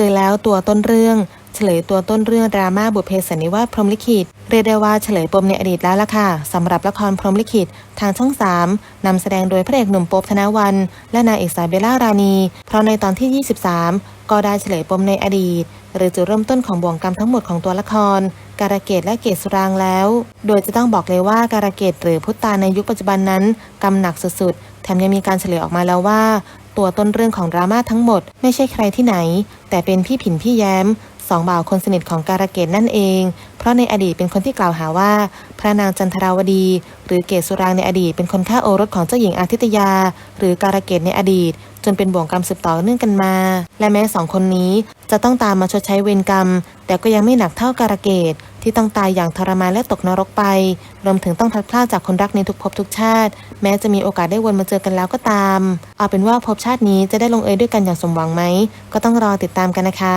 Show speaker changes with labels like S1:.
S1: เจอแล้วตัวต้นเรื่อง เฉลยตัวต้นเรื่องดราม่าบุพเพสันนิวาสพรหมลิขิต เรียกได้ว่าเฉลยปมในอดีตแล้วล่ะค่ะสำหรับละครพรหมลิขิต ทางช่อง 3 นำแสดงโดยพระเอกหนุ่มโป๊บธนวัน และนางเอกสาวเบลล่ารานีเพราะในตอนที่ 23 ก็ได้เฉลยปมในอดีต หรือจุดเริ่มต้นของบ่วงกรรมทั้งหมดของตัวละคร การะเกดและเกศสุรางแล้ว โดยจะต้องบอกเลยว่าการะเกดหรือพุทธาในยุคปัจจุบันนั้นกำหนักสุดๆแถมยังมีการเฉลยออกมาแล้วว่า ตัวต้นเรื่องของดราม่าทั้งหมด ไม่ใช่ใครที่ไหน แต่เป็นพี่ผินพี่แย้มสองบ่าวคนสนิทของการะเกดนั่นเอง เพราะในอดีตเป็นคนที่กล่าวหาว่า พระนางจันทราวดี หรือเกศสุรางในอดีตเป็นคนฆ่าโอรสของเจ้าหญิงอาทิตยา หรือการะเกดในอดีต จนเป็นบ่วงกรรมสืบต่อเนื่องกันมา และแม้สองคนนี้จะต้องตามมาชดใช้เวรกรรม แต่ก็ยังไม่หนักเท่าการะเกด ที่ต้องตายอย่างทรมานและตกนรกไป รวมถึงต้องพลัดพรากจากคนรักในทุกภพทุกชาติ แม้จะมีโอกาสได้วนมาเจอกันแล้วก็ตาม เอาเป็นว่าภพชาตินี้จะได้ลงเอยด้วยกันอย่างสมหวังไหม ก็ต้องรอติดตามกันนะคะ